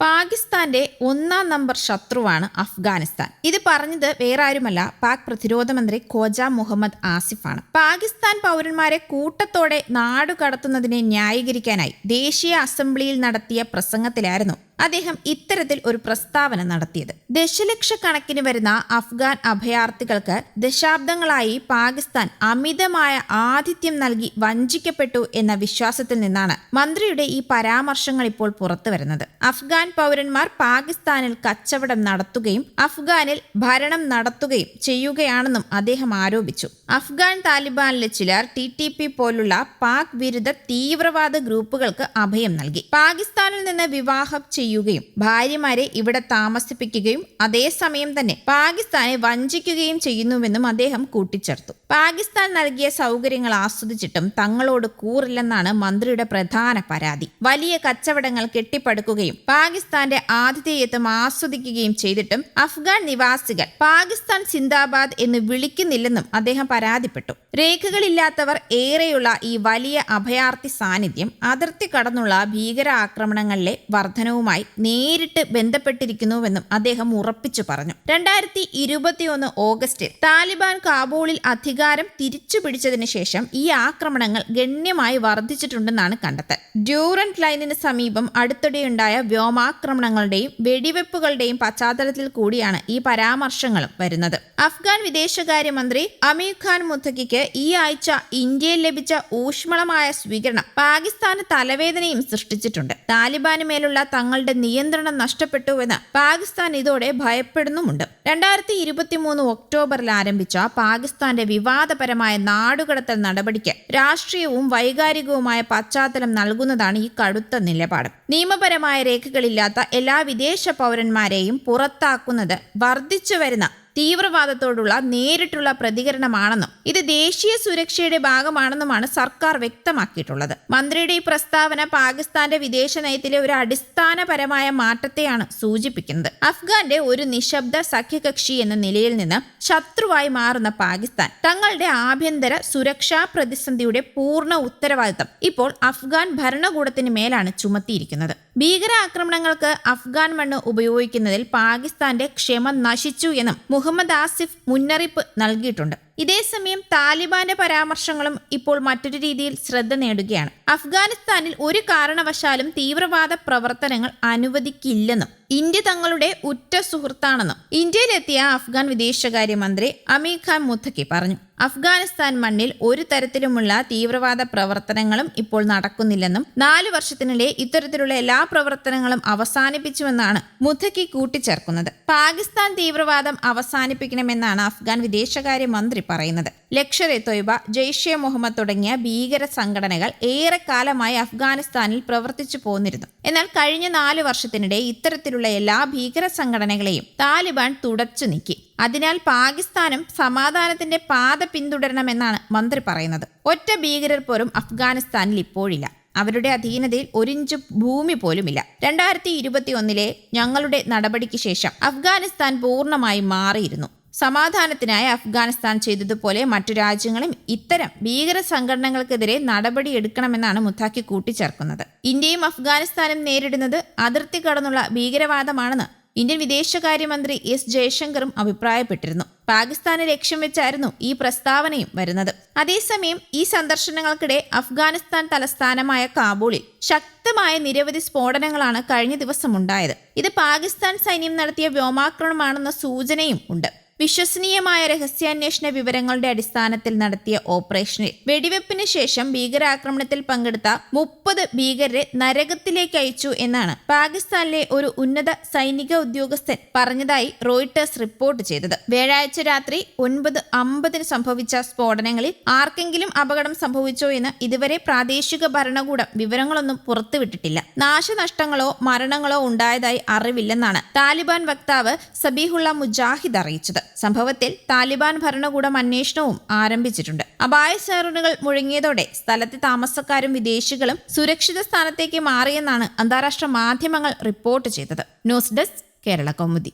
പാകിസ്ഥാന്റെ ഒന്നാം നമ്പർ ശത്രുവാണ് അഫ്ഗാനിസ്ഥാൻ. ഇത് പറഞ്ഞത് വേറെ ആരുമല്ല പാക് പ്രതിരോധ മന്ത്രി ഖോജ മുഹമ്മദ് ആസിഫാണ്. പാകിസ്ഥാൻ പൗരന്മാരെ കൂട്ടത്തോടെ നാടു കടത്തുന്നതിനെ ന്യായീകരിക്കാനായി ദേശീയ അസംബ്ലിയിൽ നടത്തിയ പ്രസംഗത്തിലായിരുന്നു അദ്ദേഹം ഇത്തരത്തിൽ ഒരു പ്രസ്താവന നടത്തിയത്. ദശലക്ഷക്കണക്കിന് വരുന്ന അഫ്ഗാൻ അഭയാർത്ഥികൾക്ക് ദശാബ്ദങ്ങളായി പാകിസ്ഥാൻ അമിതമായ ആതിഥ്യം നൽകി വഞ്ചിക്കപ്പെട്ടു എന്ന വിശ്വാസത്തിൽ നിന്നാണ് മന്ത്രിയുടെ ഈ പരാമർശങ്ങൾ ഇപ്പോൾ പുറത്തു വരുന്നത്. അഫ്ഗാൻ പൗരന്മാർ പാകിസ്ഥാനിൽ കച്ചവടം നടത്തുകയും അഫ്ഗാനിൽ ഭരണം നടത്തുകയും ചെയ്യുകയാണെന്നും അദ്ദേഹം ആരോപിച്ചു. അഫ്ഗാൻ താലിബാനിലെ ചിലർ ടി ടി പി പോലുള്ള പാക് വിരുദ്ധ തീവ്രവാദ ഗ്രൂപ്പുകൾക്ക് അഭയം നൽകി. പാകിസ്ഥാനിൽ നിന്ന് വിവാഹം ചെയ്യുകയും ഭാര്യമാരെ ഇവിടെ താമസിപ്പിക്കുകയും അതേസമയം തന്നെ പാകിസ്ഥാനെ വഞ്ചിക്കുകയും ചെയ്യുന്നുവെന്നും അദ്ദേഹം കൂട്ടിച്ചേർത്തു. പാകിസ്ഥാൻ നൽകിയ സൗകര്യങ്ങൾ ആസ്വദിച്ചിട്ടും തങ്ങളോട് കൂറില്ലെന്നാണ് മന്ത്രിയുടെ പ്രധാന പരാതി. വലിയ കച്ചവടങ്ങൾ കെട്ടിപ്പടുക്കുകയും പാകിസ്ഥാന്റെ ആതിഥേയത്വം ആസ്വദിക്കുകയും ചെയ്തിട്ടും അഫ്ഗാൻ നിവാസികൾ പാകിസ്ഥാൻ സിന്ദാബാദ് എന്ന് വിളിക്കുന്നില്ലെന്നും അദ്ദേഹം പരാതിപ്പെട്ടു. രേഖകളില്ലാത്തവർ ഏറെയുള്ള ഈ വലിയ അഭയാർത്ഥി സാന്നിധ്യം അതിർത്തി കടന്നുള്ള ഭീകരാക്രമണങ്ങളിലെ വർധനവുമായി നേരിട്ട് ബന്ധപ്പെട്ടിരിക്കുന്നുവെന്നും അദ്ദേഹം ഉറപ്പിച്ചു പറഞ്ഞു. രണ്ടായിരത്തി ഇരുപത്തിയൊന്ന് ഓഗസ്റ്റിൽ താലിബാൻ കാബൂളിൽ അധികാരം തിരിച്ചു പിടിച്ചതിന് ശേഷം ഈ ആക്രമണങ്ങൾ ഗണ്യമായി വർദ്ധിച്ചിട്ടുണ്ടെന്നാണ് കണ്ടെത്തൽ. ഡ്യൂറന്റ് ലൈനിന് സമീപം അടുത്തിടെയുണ്ടായ വ്യോമാക്രമണങ്ങളുടെയും വെടിവെപ്പുകളുടെയും പശ്ചാത്തലത്തിൽ കൂടിയാണ് ഈ പരാമർശങ്ങളും വരുന്നത്. അഫ്ഗാൻ വിദേശകാര്യമന്ത്രി അമീർ ഖാൻ മുത്തക്കിക്ക് ഈ ആഴ്ച ഇന്ത്യയിൽ ലഭിച്ച ഊഷ്മളമായ സ്വീകരണം പാകിസ്ഥാന് തലവേദനയും സൃഷ്ടിച്ചിട്ടുണ്ട്. താലിബാന് മേലുള്ള തങ്ങളുടെ നിയന്ത്രണം നഷ്ടപ്പെട്ടുവെന്ന് പാകിസ്ഥാൻ ഇതോടെ ഭയപ്പെടുന്നുമുണ്ട്. രണ്ടായിരത്തി ഇരുപത്തിമൂന്ന് ഒക്ടോബറിൽ ആരംഭിച്ച പാകിസ്ഥാന്റെ വിവാദപരമായ നാടുകടത്തൽ നടപടിക്ക് രാഷ്ട്രീയവും വൈകാരികവുമായ പശ്ചാത്തലം നൽകുന്നതാണ് ഈ കടുത്ത നിലപാട്. നിയമപരമായ രേഖകളില്ലാത്ത എല്ലാ വിദേശ പൗരന്മാരെയും പുറത്താക്കുന്നത് വർദ്ധിച്ചു വരുന്ന തീവ്രവാദത്തോടുള്ള നേരിട്ടുള്ള പ്രതികരണമാണെന്നും ഇത് ദേശീയ സുരക്ഷയുടെ ഭാഗമാണെന്നുമാണ് സർക്കാർ വ്യക്തമാക്കിയിട്ടുള്ളത്. മന്ത്രിയുടെ ഈ പ്രസ്താവന പാകിസ്ഥാന്റെ വിദേശ നയത്തിലെ ഒരു അടിസ്ഥാനപരമായ മാറ്റത്തെയാണ് സൂചിപ്പിക്കുന്നത്. അഫ്ഗാന്റെ ഒരു നിശബ്ദ സഖ്യകക്ഷി എന്ന നിലയിൽ നിന്ന് ശത്രുവായി മാറുന്ന പാകിസ്ഥാൻ തങ്ങളുടെ ആഭ്യന്തര സുരക്ഷാ പ്രതിസന്ധിയുടെ പൂർണ ഉത്തരവാദിത്തം ഇപ്പോൾ അഫ്ഗാൻ ഭരണകൂടത്തിന് മേലാണ് ചുമത്തിയിരിക്കുന്നത്. ഭീകരാക്രമണങ്ങൾക്ക് അഫ്ഗാൻ മണ്ണ് ഉപയോഗിക്കുന്നതിൽ പാകിസ്ഥാന്റെ ക്ഷമ നശിച്ചു എന്നും മുഹമ്മദ് ആസിഫ് മുന്നറിയിപ്പ് നൽകിയിട്ടുണ്ട്. ഇതേസമയം താലിബാന്റെ പരാമർശങ്ങളും ഇപ്പോൾ മറ്റൊരു രീതിയിൽ ശ്രദ്ധ നേടുകയാണ്. അഫ്ഗാനിസ്ഥാനിൽ ഒരു കാരണവശാലും തീവ്രവാദ പ്രവർത്തനങ്ങൾ അനുവദിക്കില്ലെന്നും ഇന്ത്യ തങ്ങളുടെ ഉറ്റ സുഹൃത്താണെന്നും ഇന്ത്യയിലെത്തിയ അഫ്ഗാൻ വിദേശകാര്യമന്ത്രി അമീർ ഖാൻ മുത്തക്കി പറഞ്ഞു. അഫ്ഗാനിസ്ഥാൻ മണ്ണിൽ ഒരു തരത്തിലുമുള്ള തീവ്രവാദ പ്രവർത്തനങ്ങളും ഇപ്പോൾ നടക്കുന്നില്ലെന്നും നാല് വർഷത്തിനിടെ ഇത്തരത്തിലുള്ള എല്ലാ പ്രവർത്തനങ്ങളും അവസാനിപ്പിച്ചുവെന്നാണ് മുത്തക്കി കൂട്ടിച്ചേർക്കുന്നത്. പാകിസ്ഥാൻ തീവ്രവാദം അവസാനിപ്പിക്കണമെന്നാണ് അഫ്ഗാൻ വിദേശകാര്യ മന്ത്രി പറയുന്നത്. ലക്ഷർ എ തൊയ്ബ ജെയ്ഷെ മുഹമ്മദ് തുടങ്ങിയ ഭീകര സംഘടനകൾ ഏറെക്കാലമായി അഫ്ഗാനിസ്ഥാനിൽ പ്രവർത്തിച്ചു പോന്നിരുന്നു. എന്നാൽ കഴിഞ്ഞ നാല് വർഷത്തിനിടെ ഇത്തരത്തിലുള്ള എല്ലാ ഭീകര സംഘടനകളെയും താലിബാൻ തുടച്ചു നീക്കി. അതിനാൽ പാകിസ്ഥാനും സമാധാനത്തിന്റെ പാത പിന്തുടരണമെന്നാണ് മന്ത്രി പറയുന്നത്. ഒറ്റ ഭീകരർ പോലും അഫ്ഗാനിസ്ഥാനിൽ ഇപ്പോഴില്ല. അവരുടെ അധീനതയിൽ ഒരിഞ്ച് ഭൂമി പോലുമില്ല. രണ്ടായിരത്തി ഇരുപത്തി ഒന്നിലെ ഞങ്ങളുടെ നടപടിക്ക് ശേഷം അഫ്ഗാനിസ്ഥാൻ പൂർണമായി മാറിയിരുന്നു. സമാധാനത്തിനായി അഫ്ഗാനിസ്ഥാൻ ചെയ്തതുപോലെ മറ്റു രാജ്യങ്ങളും ഇത്തരം ഭീകര സംഘടനകൾക്കെതിരെ നടപടിയെടുക്കണമെന്നാണ് മുത്താക്കി കൂട്ടിച്ചേർക്കുന്നത്. ഇന്ത്യയും അഫ്ഗാനിസ്ഥാനും നേരിടുന്നത് അതിർത്തി കടന്നുള്ള ഭീകരവാദമാണെന്ന് ഇന്ത്യൻ വിദേശകാര്യമന്ത്രി എസ് ജയശങ്കറും അഭിപ്രായപ്പെട്ടിരുന്നു. പാകിസ്ഥാനെ ലക്ഷ്യം വെച്ചായിരുന്നു ഈ പ്രസ്താവനയും വരുന്നത്. അതേസമയം ഈ സന്ദർശനങ്ങൾക്കിടെ അഫ്ഗാനിസ്ഥാൻ തലസ്ഥാനമായ കാബൂളിൽ ശക്തമായ നിരവധി സ്ഫോടനങ്ങളാണ് കഴിഞ്ഞ ദിവസം ഉണ്ടായത്. ഇത് പാകിസ്ഥാൻ സൈന്യം നടത്തിയ വ്യോമാക്രമണമാണെന്ന സൂചനയും ഉണ്ട്. വിശ്വസനീയമായ രഹസ്യാന്വേഷണ വിവരങ്ങളുടെ അടിസ്ഥാനത്തിൽ നടത്തിയ ഓപ്പറേഷനിൽ വെടിവെപ്പിന് ശേഷം ഭീകരാക്രമണത്തിൽ പങ്കെടുത്ത മുപ്പത് ഭീകരരെ നരകത്തിലേക്ക് അയച്ചു എന്നാണ് പാകിസ്ഥാനിലെ ഒരു ഉന്നത സൈനിക ഉദ്യോഗസ്ഥൻ പറഞ്ഞതായി റോയിട്ടേഴ്സ് റിപ്പോർട്ട് ചെയ്തത്. വ്യാഴാഴ്ച രാത്രി ഒൻപത് അമ്പതിന് സംഭവിച്ച സ്ഫോടനങ്ങളിൽ ആർക്കെങ്കിലും അപകടം സംഭവിച്ചോ എന്ന് ഇതുവരെ പ്രാദേശിക ഭരണകൂടം വിവരങ്ങളൊന്നും പുറത്തുവിട്ടിട്ടില്ല. നാശനഷ്ടങ്ങളോ മരണങ്ങളോ ഉണ്ടായതായി അറിവില്ലെന്നാണ് താലിബാൻ വക്താവ് സബീഹുള്ള മുജാഹിദ് അറിയിച്ചത്. സംഭവത്തിൽ താലിബാൻ ഭരണകൂടം അന്വേഷണവും ആരംഭിച്ചിട്ടുണ്ട്. അപായ സൈറണുകൾ മുഴങ്ങിയതോടെ സ്ഥലത്തെ താമസക്കാരും വിദേശികളും സുരക്ഷിത സ്ഥാനത്തേക്ക് മാറിയെന്നാണ് അന്താരാഷ്ട്ര മാധ്യമങ്ങൾ റിപ്പോർട്ട് ചെയ്തത്. News desk Kerala Kaumudi.